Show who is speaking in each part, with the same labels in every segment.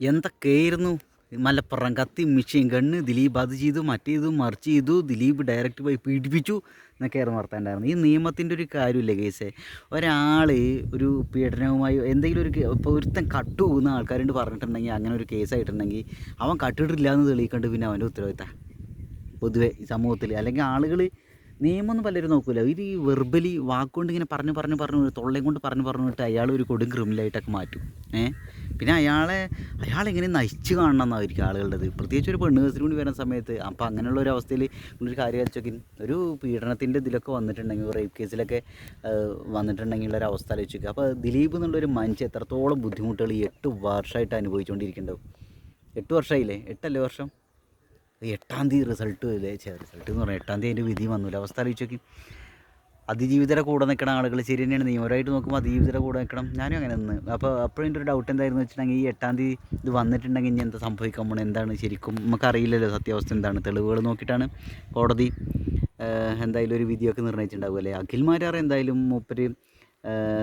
Speaker 1: എന്തൊക്കെയായിരുന്നു? മലപ്പുറം കത്തി മിഷീൻ കണ്ണ് ദിലീപ് അത് ചെയ്തു മറ്റേതു മറിച്ച് ചെയ്തു ദിലീപ് ഡയറക്റ്റ് പോയി പീഡിപ്പിച്ചു എന്നൊക്കെയായിരുന്നു വർത്താനുണ്ടായിരുന്നു ഈ നിയമത്തിന്റെ ഒരു കാര്യമില്ല കേസേ? ഒരാൾ ഒരു പീഡനവുമായി എന്തെങ്കിലും ഒരു ഇപ്പോൾ ഒരുത്തൻ കട്ട് പോകുന്ന ആൾക്കാരുണ്ട് പറഞ്ഞിട്ടുണ്ടെങ്കിൽ അങ്ങനെ ഒരു കേസായിട്ടുണ്ടെങ്കിൽ അവൻ കട്ടിട്ടില്ല എന്ന് തെളിയിക്കേണ്ടത് പിന്നെ അവന്റെ ഉത്തരവാദിത്തം. പൊതുവെ സമൂഹത്തിൽ അല്ലെങ്കിൽ ആളുകൾ നിയമമൊന്നും പലരും നോക്കില്ല ഇത് ഈ വെർബലി വാക്കുകൊണ്ട് ഇങ്ങനെ പറഞ്ഞു പറഞ്ഞു പറഞ്ഞു തൊള്ളയും കൊണ്ട് പറഞ്ഞു പറഞ്ഞിട്ട് അയാൾ ഒരു കൊടും ക്രിമിനലായിട്ടൊക്കെ മാറ്റും. ഏ? പിന്നെ അയാളെ അയാളെങ്ങനെ നയിച്ചു കാണണം എന്നായിരിക്കും ആളുകളുടേത്? പ്രത്യേകിച്ച് ഒരു പെണ്ണ് കേസിന് വേണ്ടി വരുന്ന സമയത്ത് അപ്പോൾ അങ്ങനെയുള്ള ഒരു അവസ്ഥയിൽ ഒരു കാര്യം വെച്ചൊക്കെ ഒരു പീഡനത്തിന്റെ ഇതിലൊക്കെ വന്നിട്ടുണ്ടെങ്കിൽ റേപ്പ് കേസിലൊക്കെ വന്നിട്ടുണ്ടെങ്കിൽ ഒരു അവസ്ഥ ആലോചിക്കുക അപ്പോൾ ദിലീപ് എന്നുള്ളൊരു മനുഷ്യൻ എത്രത്തോളം ബുദ്ധിമുട്ടുകൾ ഈ എട്ട് വർഷമായിട്ട് അനുഭവിച്ചുകൊണ്ടിരിക്കുന്നുണ്ടാവും? എട്ട് വർഷമായില്ലേ? എട്ടല്ലേ വർഷം? എട്ടാം തീയതി റിസൾട്ട് ഇല്ലേ? റിസൾട്ട് എന്ന് പറഞ്ഞാൽ എട്ടാം തീയതി അതിന്റെ വിധി വന്നില്ല അവസ്ഥ ആലോചിച്ച് അതിജീവിതരെ കൂടെ നിൽക്കണ ആളുകൾ ശരി തന്നെയാണ്. നിയമപരമായിട്ട് നോക്കുമ്പോൾ അതിജീവിതരെ കൂടെ നിൽക്കണം. ഞാനും അങ്ങനെ നിന്ന്. അപ്പോൾ അപ്പോഴും എന്റെ ഒരു ഡൗട്ട് എന്തായിരുന്നു വെച്ചിട്ടുണ്ടെങ്കിൽ ഈ എട്ടാം തീയതി ഇത് വന്നിട്ടുണ്ടെങ്കിൽ ഇനി എന്താ സംഭവിക്കാൻ പോണത്? എന്താണ് ശരിക്കും നമുക്കറിയില്ലല്ലോ സത്യാവസ്ഥ എന്താണ്? തെളിവുകൾ നോക്കിയിട്ടാണ് കോടതി എന്തായാലും ഒരു വിധിയൊക്കെ നിർണയിച്ചിട്ടുണ്ടാവും അല്ലേ? അഖിൽമാരാർ എന്തായാലും മൂപ്പര്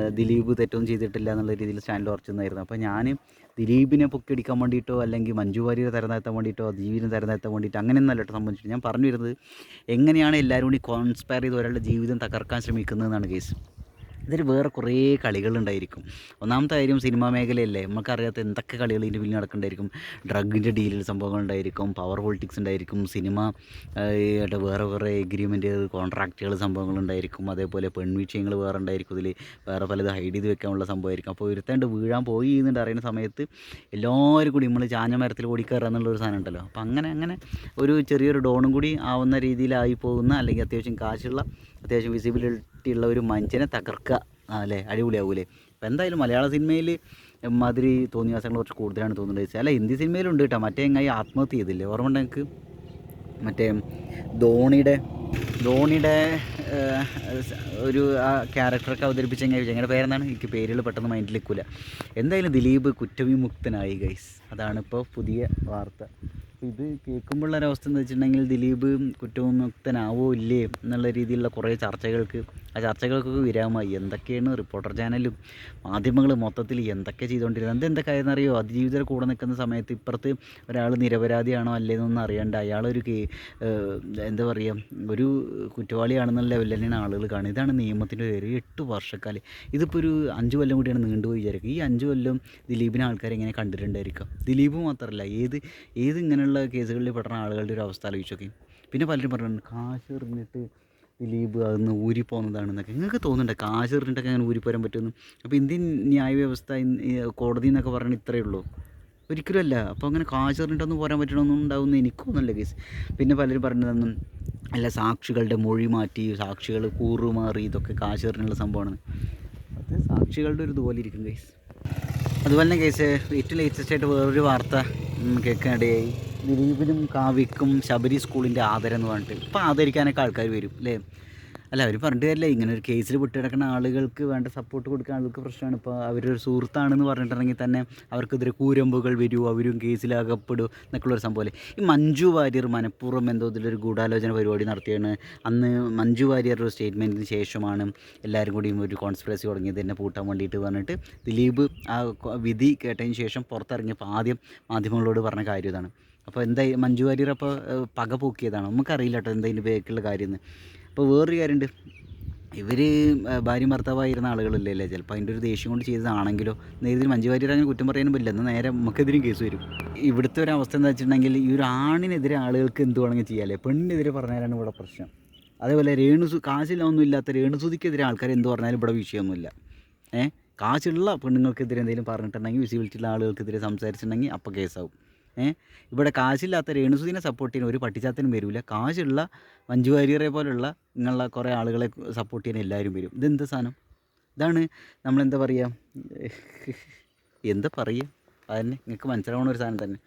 Speaker 1: ദിലീപ് തെറ്റൊന്നും ചെയ്തിട്ടില്ല എന്നുള്ള രീതിയിൽ ചാനൽ ഉറച്ചു നിന്നായിരുന്നു അപ്പോൾ ഞാൻ ദിലീപിനെ പൊക്കിയടിക്കാൻ വേണ്ടിയിട്ടോ അല്ലെങ്കിൽ മഞ്ജു വാര്യരെ തരം താഴ്ത്താൻ വേണ്ടിയിട്ടോ ദിലീപിനെ തരം വേണ്ടിയിട്ട് അങ്ങനെയൊന്നും അല്ലട്ടോ സംബന്ധിച്ചിട്ട് ഞാൻ പറഞ്ഞു വരുന്നത് എങ്ങനെയാണ് എല്ലാവരും കൂടി കോൺസ്പയർ ചെയ്ത് ഒരാളുടെ ജീവിതം തകർക്കാൻ ശ്രമിക്കുന്നതെന്നാണ് കേസ്. ഇതിൽ വേറെ കുറേ കളികളുണ്ടായിരിക്കും. ഒന്നാമത്തെ കാര്യം സിനിമാ മേഖലയല്ലേ. നമുക്കറിയാത്ത എന്തൊക്കെ കളികൾ ഇതിന്റെ പിന്നിൽ നടക്കുന്നുണ്ടായിരിക്കും. ഡ്രഗിന്റെ ഡീലിൽ സംഭവങ്ങളുണ്ടായിരിക്കും. പവർ പൊളിറ്റിക്സ് ഉണ്ടായിരിക്കും. സിനിമ ആയിട്ട് വേറെ വേറെ എഗ്രിമെന്റ് കോൺട്രാക്റ്റുകൾ സംഭവങ്ങളുണ്ടായിരിക്കും. അതേപോലെ പെൺവിഷയങ്ങൾ വേറെ ഉണ്ടായിരിക്കും ഇതിൽ വേറെ പലത് ഹൈഡ് ചെയ്ത് വെക്കാനുള്ള സംഭവമായിരിക്കും. അപ്പോൾ ഒരുത്തേണ്ട് വീഴാൻ പോയി എന്നുണ്ട് അറിയുന്ന സമയത്ത് എല്ലാവരും കൂടി നമ്മൾ ചാഞ്ഞ മരത്തിൽ ഓടിക്കയറുക എന്നുള്ളൊരു സാധനം ഉണ്ടല്ലോ. അപ്പോൾ അങ്ങനെ അങ്ങനെ ഒരു ചെറിയൊരു ഡോണും കൂടി ആവുന്ന രീതിയിലായി പോകുന്ന അല്ലെങ്കിൽ അത്യാവശ്യം കാശുള്ള അത്യാവശ്യം വിസിബിലിറ്റി ഉള്ള ഒരു മനുഷ്യനെ തകർക്കുക. അല്ലേ? അടിപൊളിയാവൂലേ? അപ്പോൾ എന്തായാലും മലയാള സിനിമയിൽ മാതിരി തോന്നിയാസങ്ങൾ കുറച്ച് കൂടുതലാണ് തോന്നുന്നത് അല്ല ഹിന്ദി സിനിമയിലുണ്ട് കേട്ടോ. മറ്റേ എങ്ങനെ ആത്മഹത്യ ചെയ്തില്ലേ? ഓർമ്മ ഉണ്ട് എനിക്ക് മറ്റേ ധോണിയുടെ ധോണിയുടെ ഒരു ആ ക്യാരക്ടറൊക്കെ അവതരിപ്പിച്ചെങ്കിൽ ഞങ്ങളുടെ പേരെന്നാണ് എനിക്ക് പേരുകൾ പെട്ടെന്ന് മൈൻഡിൽ നിൽക്കില്ല എന്തായാലും ദിലീപ് കുറ്റവിമുക്തനായി ഗൈസ് അതാണ് ഇപ്പോൾ പുതിയ വാർത്ത. അപ്പോൾ ഇത് കേൾക്കുമ്പോഴുള്ള ഒരവസ്ഥ എന്ന് വെച്ചിട്ടുണ്ടെങ്കിൽ ദിലീപ് കുറ്റവിമുക്തനാവോ ഇല്ലേ എന്നുള്ള രീതിയിലുള്ള കുറേ ചർച്ചകൾക്ക് ആ ചർച്ചകൾക്കൊക്കെ വിരാമമായി. എന്തൊക്കെയാണ് റിപ്പോർട്ടർ ചാനലും മാധ്യമങ്ങൾ മൊത്തത്തിൽ എന്തൊക്കെ ചെയ്തുകൊണ്ടിരുന്നത്? എന്ത് എന്തൊക്കെ ആയെന്നറിയോ അതിജീവിതരെ കൂടെ നിൽക്കുന്ന സമയത്ത് ഇപ്പുറത്ത് ഒരാൾ നിരപരാധിയാണോ അല്ലേന്നൊന്നും അറിയണ്ട അയാളൊരു എന്താ പറയുക ഒരു കുറ്റവാളിയാണെന്നുള്ള ലെവലിൽ തന്നെയാണ് ആളുകൾ കാണുന്നത്. ഇതാണ് നിയമത്തിന്റെ ഒരു എട്ട് വർഷക്കാലം. ഇതിപ്പോൾ ഒരു അഞ്ച് കൊല്ലം കൂടിയാണ് നീണ്ടുപോയി വിചാരിക്കുക. ഈ അഞ്ച് കൊല്ലം ദിലീപിനെ ആൾക്കാർ എങ്ങനെ ദിലീപ് മാത്രമല്ല ഏത് ഏത് ഇങ്ങനെയുള്ള കേസുകളിൽ പെടുന്ന ആളുകളുടെ ഒരു അവസ്ഥ ആലോചിച്ചൊക്കെ പിന്നെ പലരും പറഞ്ഞിട്ടുണ്ട് കാശ് എറിഞ്ഞിട്ട് ദിലീപ് അതൊന്ന് ഊരിപ്പോകുന്നതാണെന്നൊക്കെ നിങ്ങൾക്ക് തോന്നുന്നുണ്ട് കാശ് എറിഞ്ഞിട്ടൊക്കെ അങ്ങനെ ഊരിപ്പോരാൻ പറ്റുമെന്ന്? അപ്പോൾ ഇന്ത്യൻ ന്യായ വ്യവസ്ഥ ഈ കോടതി എന്നൊക്കെ പറഞ്ഞാൽ ഇത്രയേ ഉള്ളൂ. ഒരിക്കലും അല്ല. അപ്പോൾ അങ്ങനെ കാശ് എറിഞ്ഞിട്ടൊന്നും പോരാൻ പറ്റണമെന്നും ഉണ്ടാവുമെന്ന് എനിക്കൊന്നുമല്ല കേസ്. പിന്നെ പലരും പറഞ്ഞതൊന്നും അല്ല സാക്ഷികളുടെ മൊഴി മാറ്റി സാക്ഷികൾ കൂറുമാറി ഇതൊക്കെ കാശ് എറിഞ്ഞുള്ള സംഭവമാണ്. അത് സാക്ഷികളുടെ ഒരു ഇതുപോലെ ഇരിക്കും കേസ്. അതുപോലെ തന്നെ കേസ് ഏറ്റവും ലേറ്റസ്റ്റ് ആയിട്ട് വേറൊരു വാർത്ത കേൾക്കാനിടയായി. ദിലീപിനും കാവ്യക്കും ശബരി സ്കൂളിന്റെ ആദരം എന്ന് പറഞ്ഞിട്ട് ഇപ്പോൾ ആദരിക്കാനൊക്കെ ആൾക്കാർ വരും അല്ലേ? അല്ല അവർ പറഞ്ഞിട്ട് കാര്യമില്ല. ഇങ്ങനെ ഒരു കേസിൽ പെട്ടിടക്കുന്ന ആളുകൾക്ക് വേണ്ട സപ്പോർട്ട് കൊടുക്കാൻ ആളുകൾക്ക് പ്രശ്നമാണ്. ഇപ്പോൾ അവരൊരു സുഹൃത്താണെന്ന് പറഞ്ഞിട്ടുണ്ടെങ്കിൽ തന്നെ അവർക്കെതിരെ കൂരമ്പുകൾ വരുമോ അവരും കേസിലകപ്പെടും എന്നൊക്കെയുള്ള ഒരു സംഭവമല്ലേ ഈ മഞ്ജു വാര്യർ മനഃപൂർവം എന്തോ ഇതിലൊരു ഗൂഢാലോചന പരിപാടി നടത്തിയാണ്. അന്ന് മഞ്ജു വാര്യറുടെ സ്റ്റേറ്റ്മെന്റിന് ശേഷമാണ് എല്ലാവരും കൂടിയും ഒരു കോൺസ്പിറസി തുടങ്ങിയത് എന്നെ പൂട്ടാൻ വേണ്ടിയിട്ട് പറഞ്ഞിട്ട് ദിലീപ് ആ വിധി കേട്ടതിന് ശേഷം പുറത്തിറങ്ങിയപ്പോൾ ആദ്യം മാധ്യമങ്ങളോട് പറഞ്ഞ കാര്യം ഇതാണ്. അപ്പോൾ എന്താ മഞ്ജു വാര്യർ അപ്പോൾ പക പൂക്കിയതാണ്? നമുക്കറിയില്ല കേട്ടോ എന്താ ഇതിന്റെ ബേക്കുള്ള കാര്യമെന്ന്. അപ്പോൾ വേറൊരു കാര്യമുണ്ട്. ഇവർ ഭാര്യ ഭർത്താവായിരുന്ന ആളുകളല്ലേ അല്ലേ ചിലപ്പോൾ അതിന്റെ ഒരു ദേഷ്യം കൊണ്ട് ചെയ്തതാണെങ്കിലോ? നേരിതിൽ മഞ്ജു വാര്യർ അങ്ങനെ കുറ്റം പറയാനും പറ്റില്ല. എന്നാൽ നേരെ നമുക്കെതിരും കേസ് വരും. ഇവിടുത്തെ ഒരു അവസ്ഥ എന്താ വെച്ചിട്ടുണ്ടെങ്കിൽ ഈ ഒരു ആണിനെതിരെ ആളുകൾക്ക് എന്ത് വേണമെങ്കിൽ ചെയ്യാമല്ലേ പെണ്ണിനെതിരെ പറഞ്ഞാലാണ് ഇവിടെ പ്രശ്നം. അതേപോലെ രേണുസു കാശിലൊന്നും ഇല്ലാത്ത രേണുസുതിക്കെതിരെ ആൾക്കാർ എന്ത് പറഞ്ഞാലും ഇവിടെ വിഷയമൊന്നുമില്ല. ഏഹ് കാശുള്ള പെണ്ണുങ്ങൾക്കെതിരെ എന്തെങ്കിലും പറഞ്ഞിട്ടുണ്ടെങ്കിൽ വിസിബിലിറ്റി ഉള്ള ആളുകൾക്കെതിരെ സംസാരിച്ചിട്ടുണ്ടെങ്കിൽ അപ്പോൾ കേസാവും. ഇവിടെ കാശില്ലാത്ത രേണുസുദിനെ സപ്പോർട്ട് ചെയ്യുന്ന ഒരു പട്ടിച്ചാത്തനും വരില്ല കാശുള്ള മഞ്ജു വാര്യറെ പോലുള്ള ഇങ്ങനെയുള്ള കുറേ ആളുകളെ സപ്പോർട്ട് ചെയ്യാൻ എല്ലാവരും വരും. ഇതെന്ത് സാധനം? ഇതാണ് നമ്മളെന്താ പറയുക എന്താ പറയുക അതന്നെ. നിങ്ങൾക്ക് മനസ്സിലാവുന്ന ഒരു സാധനം തന്നെ.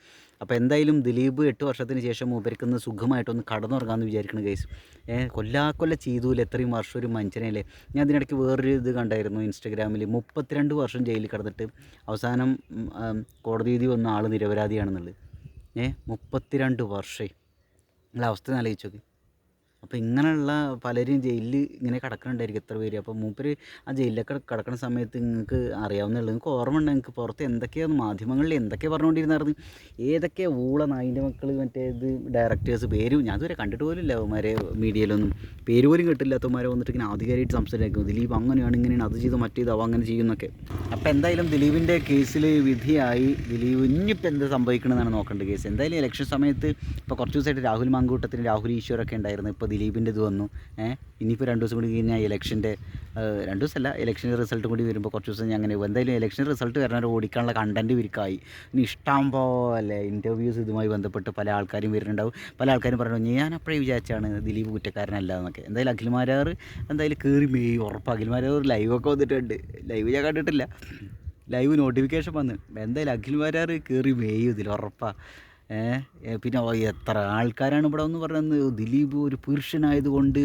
Speaker 1: അപ്പോൾ എന്തായാലും ദിലീപ് എട്ട് വർഷത്തിന് ശേഷം മൂപ്പരിക്കുന്ന സുഖമായിട്ടൊന്ന് കടന്നുറങ്ങാമെന്ന് വിചാരിക്കണം കേസ് കൊല്ലാക്കൊല്ല ചെയ്തൂല എത്രയും വർഷം ഒരു മനുഷ്യനല്ലേ? ഞാൻ അതിനിടയ്ക്ക് വേറൊരു ഇത് കണ്ടായിരുന്നു ഇൻസ്റ്റഗ്രാമിൽ മുപ്പത്തിരണ്ട് വർഷം ജയിലിൽ കിടന്നിട്ട് അവസാനം കോടതി വിധി വന്ന ആൾ നിരപരാധിയാണെന്നുള്ളത്. ഏഹ് മുപ്പത്തിരണ്ട് വർഷേ. നിങ്ങളെ അവസ്ഥ ആലോചിച്ച് നോക്ക്. അപ്പോൾ ഇങ്ങനെയുള്ള പലരും ജയിലിൽ ഇങ്ങനെ കിടക്കുന്നുണ്ടായിരിക്കും എത്ര പേര്. അപ്പോൾ മൂപ്പര് ആ ജയിലിലൊക്കെ കിടക്കുന്ന സമയത്ത് നിങ്ങൾക്ക് അറിയാവുന്നുള്ളൂ. നിങ്ങൾക്ക് ഓർമ്മ ഉണ്ട് നിങ്ങൾക്ക് പുറത്ത് എന്തൊക്കെയാണ് മാധ്യമങ്ങളിൽ എന്തൊക്കെ പറഞ്ഞുകൊണ്ടിരുന്നായിരുന്നു. ഏതൊക്കെ ഊള നായിന്റെ മക്കൾ മറ്റേ ഇത് ഡയറക്ടേഴ്സ് പേരും ഞാൻ ഇതുവരെ കണ്ടിട്ട് പോലും ഇല്ല അവന്മാരെ മീഡിയയിലൊന്നും. പേര് പോലും കേട്ടില്ലാത്തവന്മാരെ വന്നിട്ട് ഇങ്ങനെ ആധികാരികമായിട്ട് സംസാരിക്കും. ദിലീപ് അങ്ങനെയാണ് ഇങ്ങനെയാണ് അത് ചെയ്ത് മറ്റേത് അവ അങ്ങനെ ചെയ്യുന്നൊക്കെ. അപ്പോൾ എന്തായാലും ദിലീപിന്റെ കേസിൽ വിധിയായി. ദിലീപ് ഇനിയിപ്പോൾ എന്ത് സംഭവിക്കണമെന്നാണ് നോക്കേണ്ടത് കേസ്. എന്തായാലും ഇലക്ഷൻ സമയത്ത് ഇപ്പോൾ കുറച്ച് ദിവസമായിട്ട് രാഹുൽ മാങ്കൂട്ടത്തിന് രാഹുൽ ഈശ്വരൊക്കെ ഉണ്ടായിരുന്നു. ഇപ്പോൾ ദിലീപിന്റെ ഇത് വന്നു. ഇനിയിപ്പോൾ രണ്ട് ദിവസം കൂടി കഴിഞ്ഞാൽ ഇലക്ഷന്റെ രണ്ട് ദിവസമല്ല ഇലക്ഷന്റെ റിസൾട്ട് കൂടി വരുമ്പോൾ കുറച്ച് ദിവസം ഞാൻ അങ്ങനെ. എന്തായാലും ഇലക്ഷൻ റിസൾട്ട് വരണവരെ ഓടിക്കാനുള്ള കണ്ടന്റ് വിരിക്കായി ഇനി ഇഷ്ടം പോലെ ഇന്റർവ്യൂസ് ഇതുമായി ബന്ധപ്പെട്ട് പല ആൾക്കാരും വരുന്നുണ്ടാവും. പല ആൾക്കാരും പറഞ്ഞു ഞാൻ അപ്പോഴേ വിചാരിച്ചാണ് ദിലീപ് കുറ്റക്കാരനല്ല എന്നൊക്കെ. എന്തായാലും അഖിൽമാരാർ എന്തായാലും കയറി മെയ്. ഉറപ്പ് അഖിൽമാരാർ ലൈവൊക്കെ വന്നിട്ടുണ്ട്. ലൈവ് ഞാൻ കണ്ടിട്ടില്ല. ലൈവ് നോട്ടിഫിക്കേഷൻ വന്ന്. എന്തായാലും അഖിൽമാരാർ കയറി മെയ്യും ഇതിൽ ഉറപ്പാണ് പിന്നെ എത്ര ആൾക്കാരാണ് ഇവിടെ ഒന്ന് പറയുന്നത്? ദിലീപ് ഒരു പുരുഷനായതുകൊണ്ട്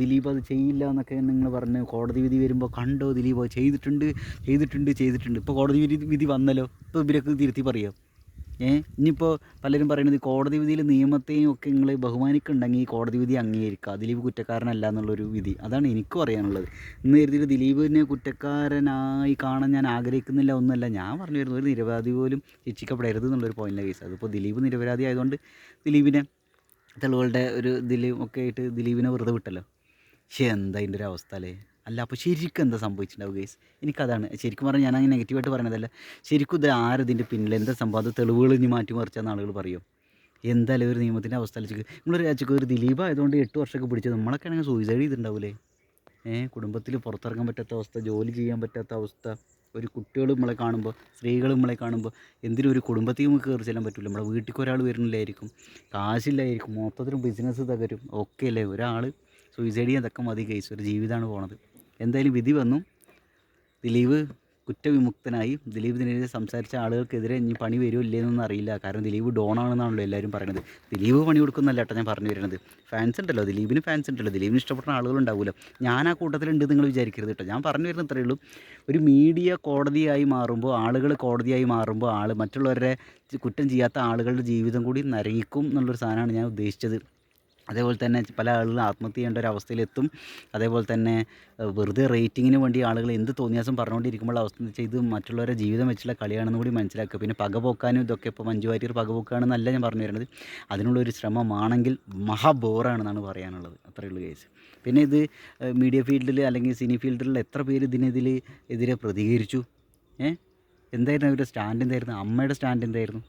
Speaker 1: ദിലീപ് അത് ചെയ്യില്ല എന്നൊക്കെ നിങ്ങൾ പറഞ്ഞ് കോടതി വിധി വരുമ്പോൾ കണ്ടോ? ദിലീപ് ചെയ്തിട്ടുണ്ട് ചെയ്തിട്ടുണ്ട് ചെയ്തിട്ടുണ്ട്. ഇപ്പോൾ കോടതി വിധി വിധി വന്നല്ലോ? ഇപ്പോൾ ഇവരൊക്കെ തിരുത്തി പറയുമോ ഇനിയിപ്പോൾ പലരും പറയുന്നത് കോടതി വിധിയിൽ നിയമത്തെയും ഒക്കെ നിങ്ങൾ ബഹുമാനിക്കുന്നുണ്ടെങ്കിൽ കോടതി വിധി അംഗീകരിക്കുക ദിലീപ് കുറ്റക്കാരനല്ല എന്നുള്ളൊരു വിധി. അതാണ് എനിക്കും അറിയാനുള്ളത്. ഇന്ന് കരുതിയിട്ട് ദിലീപിനെ കുറ്റക്കാരനായി കാണാൻ ഞാൻ ആഗ്രഹിക്കുന്നില്ല ഒന്നുമല്ല. ഞാൻ പറഞ്ഞു വരുന്നത് ഒരു നിരപരാധി പോലും ശിക്ഷിക്കപ്പെടരുത് എന്നുള്ളൊരു പോയിന്റ് കേസ് അതിപ്പോൾ ദിലീപ് നിരപരാധി ആയതുകൊണ്ട് ദിലീപിനെ തെളിവുകളുടെ ഒരു ദിലീപ് ഒക്കെ ആയിട്ട് ദിലീപിനെ വെറുതെ വിട്ടല്ലോ. പക്ഷേ എന്താ അതിന്റെ ഒരു അവസ്ഥ അല്ലേ? അല്ല അപ്പോൾ ശരിക്കും എന്താ സംഭവിച്ചിട്ടുണ്ടാവും ഗൈസ് എനിക്കതാണ്. ശരിക്കും പറഞ്ഞാൽ ഞാൻ അങ്ങനെ നെഗറ്റീവായിട്ട് പറയണതല്ല. ശരിക്കും ഇത് ആരതിന്റെ പിന്നിൽ എന്താ സംഭവം? അത് തെളിവുകൾ ഇനി മാറ്റി മറിച്ചാന്ന് ആളുകൾ പറയും? എന്തായാലും ഒരു നിയമത്തിന്റെ അവസ്ഥ ആലോചിക്ക് നിങ്ങളൊരു രാജ്യക്ക് ഒരു ദിലീപ് ആയതുകൊണ്ട് എട്ട് വർഷമൊക്കെ പിടിച്ചത് നമ്മളൊക്കെ ആണെങ്കിൽ സൂയിസൈഡ് ചെയ്തിട്ടുണ്ടാവില്ലേ ഏഹ് കുടുംബത്തിൽ പുറത്തിറങ്ങാൻ പറ്റാത്ത അവസ്ഥ ജോലി ചെയ്യാൻ പറ്റാത്ത അവസ്ഥ ഒരു കുട്ടികൾ നമ്മളെ കാണുമ്പോൾ സ്ത്രീകൾ നമ്മളെ കാണുമ്പോൾ എന്തിനും ഒരു കുടുംബത്തിൽ നമുക്ക് കയറി ചെല്ലാൻ പറ്റില്ല നമ്മുടെ വീട്ടിൽ ഒരാൾ വരുന്നില്ലായിരിക്കും. കാശില്ലായിരിക്കും. മൊത്തത്തിലും ബിസിനസ് തകരും. ഒക്കെ അല്ലേ? ഒരാൾ സൂയിസൈഡ് ചെയ്യാൻ തക്ക മതി കേസ് ഒരു ജീവിതമാണ് പോണത്. എന്തായാലും വിധി വന്നു. ദിലീപ് കുറ്റവിമുക്തനായി. ദിലീപിനെതിരെ സംസാരിച്ച ആളുകൾക്കെതിരെ ഇനി പണി വരുമോ ഇല്ലേന്നൊന്നും അറിയില്ല. കാരണം ദിലീപ് ഡോണാണെന്നാണല്ലോ എല്ലാവരും പറയുന്നത് ദിലീപ് പണി കൊടുക്കുന്നല്ല ഞാൻ പറഞ്ഞു വരുന്നത്. ഫാൻസ് ഉണ്ടല്ലോ. ദിലീപിന് ഫാൻസ് ഉണ്ടല്ലോ. ദിലീപിന് ഇഷ്ടപ്പെടുന്ന ആളുകളുണ്ടാവുമല്ലോ ഞാൻ ആ കൂട്ടത്തിലുണ്ട് നിങ്ങൾ വിചാരിക്കരുത് കേട്ടോ. ഞാൻ പറഞ്ഞു വരുന്നത് ഇത്രയേ ഉള്ളൂ. ഒരു മീഡിയ കോടതിയായി മാറുമ്പോൾ ആളുകൾ കോടതിയായി മാറുമ്പോൾ ആൾ മറ്റുള്ളവരെ കുറ്റം ചെയ്യാത്ത ആളുകളുടെ ജീവിതം കൂടി നരകിക്കും എന്നുള്ളൊരു സാധനമാണ് ഞാൻ ഉദ്ദേശിച്ചത്. അതേപോലെ തന്നെ പല ആളുകളും ആത്മഹത്യ ചെയ്യേണ്ട ഒരു അവസ്ഥയിലെത്തും. അതേപോലെ തന്നെ വെറുതെ റേറ്റിങ്ങിന് വേണ്ടി ആളുകൾ എന്ത് തോന്നിയാസം പറഞ്ഞുകൊണ്ടിരിക്കുമ്പോൾ അവസ്ഥ വെച്ചാൽ ഇത് മറ്റുള്ളവരുടെ ജീവിതം വെച്ചുള്ള കളിയാണെന്ന് കൂടി മനസ്സിലാക്കുക. പിന്നെ പക പോക്കാനും ഇതൊക്കെ ഇപ്പോൾ മഞ്ജു വാര്യർ പകപോക്കാണെന്നല്ല ഞാൻ പറഞ്ഞു വരുന്നത്. അതിനുള്ളൊരു ശ്രമമാണെങ്കിൽ മഹാബോറാണെന്നാണ് പറയാനുള്ളത്. അത്രയേ ഉള്ളൂ കേസ് പിന്നെ ഇത് മീഡിയ ഫീൽഡിൽ അല്ലെങ്കിൽ സിനി ഫീൽഡിലുള്ള എത്ര പേര് ഇതിനെതിൽ എതിരെ പ്രതികരിച്ചു? ഏഹ് എന്തായിരുന്നു അവരുടെ സ്റ്റാൻഡ് എന്തായിരുന്നു? അമ്മയുടെ സ്റ്റാൻഡ് എന്തായിരുന്നു?